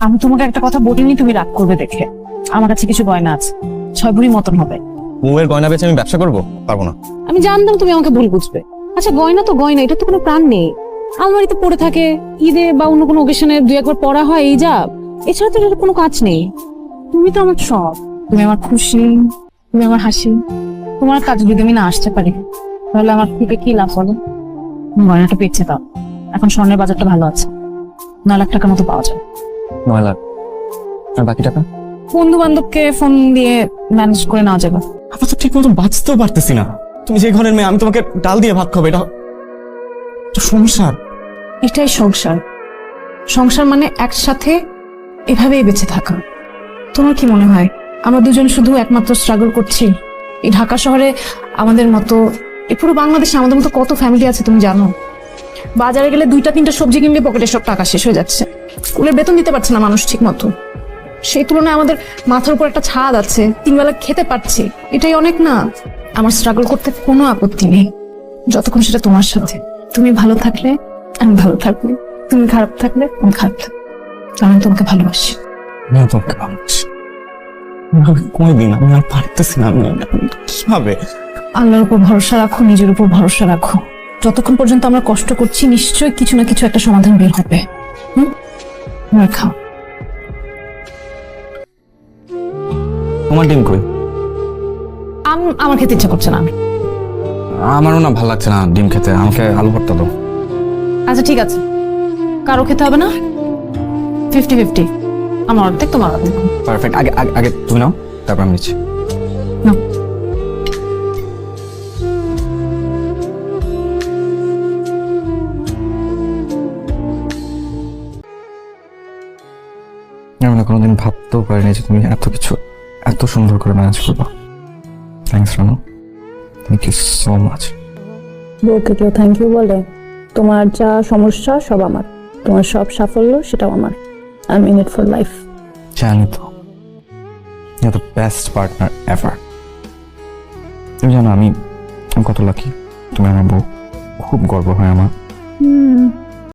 আমি তোমাকে একটা কথা বলিনি তুমি রাগ করবে দেখে। আমার কাছে কিছু গয়না আছে। ছয় ভরি মতন হবে। বউয়ের গয়না বেচে আমি ব্যবসা করব? পারব না। আমি জানতাম তুমি আমাকে ভুল বুঝবে। আচ্ছা গয়না তো গয়না এটা তো কোনো প্রাণ নেই। আলমারিতে পড়ে থাকে ঈদে বা অন্য কোনো ওকেশনে দুই একবার পড়া হয় এই যা। এছাড়া তো এটার কোনো কাজ নেই। তুমি তো আমার সব। তুমি আমার খুশি তুমি আমার হাসি। তোমার কাজ যদি আমি না আসতে পারি তাহলে আমার থেকে কি লাভ বলো? গয়নাটা পেয়েছে দাও। এখন স্বর্ণের বাজারটা ভালো আছে। নয় লাখ টাকার মতো পাওয়া যায় নয় লাখ। আর বাকি টাকা? বন্ধু বান্ধবকে ফোন দিয়ে ম্যানেজ করে নেওয়া যাবে। তো ঠিক মতো বাঁচতেও পারতেছি না। তুমি যে ঘরের মেয়ে আমি তোমাকে ডাল দিয়ে ভাত খাব এটা এটা সংসার। এটাই সংসার। সংসার মানে একসাথে এভাবেই বেঁচে থাকা। তোমার কি মনে হয়? আমরা দুজন শুধু একমাত্র স্ট্রাগল করছি? এই ঢাকা শহরে আমাদের মতো এ পুরো বাংলাদেশে আমাদের মতো কত ফ্যামিলি আছে তুমি জানো? বাজারে গেলে দুইটা তিনটা সবজি কিনলে পকেটে সব টাকা শেষ হয়ে যাচ্ছে। স্কুলের বেতন দিতে পারছে না মানুষ ঠিক মতো সেই তুলনায় আমাদের মাথার উপর একটা ছাদ আছে তিনবেলা খেতে পারছি এটাই অনেক না। আমার স্ট্রাগল করতে কোনো আপত্তি নেই যতক্ষণ সেটা তোমার সাথে। তুমি ভালো থাকলে আমি ভালো থাকব তুমি খারাপ থাকলে আমি খারাপ থাকব। আমি তোমাকে ভালোবাসি। আমি তোমাকে ভালোবাসি। কোনোদিন আমি আর পারতেছি না আমি কীভাবে? আল্লাহর উপর ভরসা রাখো নিজের উপর ভরসা রাখো। যতক্ষণ পর্যন্ত আমরা কষ্ট করছি নিশ্চয়ই কিছু না কিছু একটা সমাধান বের হবে। এবার খাও। তোমার ডিম কই? আম- আমার খেতে ইচ্ছা করছে না আমারও না ভালো লাগছে না ডিম খেতে। আমাকে আলু ভর্তা দাও। আচ্ছা ঠিক আছে। কারও খেতে হবে না? ফিফটি ফিফটি আমার অর্ধেক তোমার অর্ধেক। পারফেক্ট আগে আগে আগে তুমি নাও তারপর আমি নিচ্ছি। আমি না কোনোদিন ভাবতেও পারিনি যে তুমি এত কিছু এত সুন্দর করে ম্যানেজ করব। Thanks Ranu thank you so much বউকে কেউ থ্যাংক ইউ বলে তোমার যা সমস্যা সব আমার। তোমার সব সাফল্য সেটাও আমার। I mean it for life জানি তো you the best partner ever তুমি জানো আমি আমি কত লাকি তুমি আমার বউ। খুব গর্ব হয় আমার। হুম।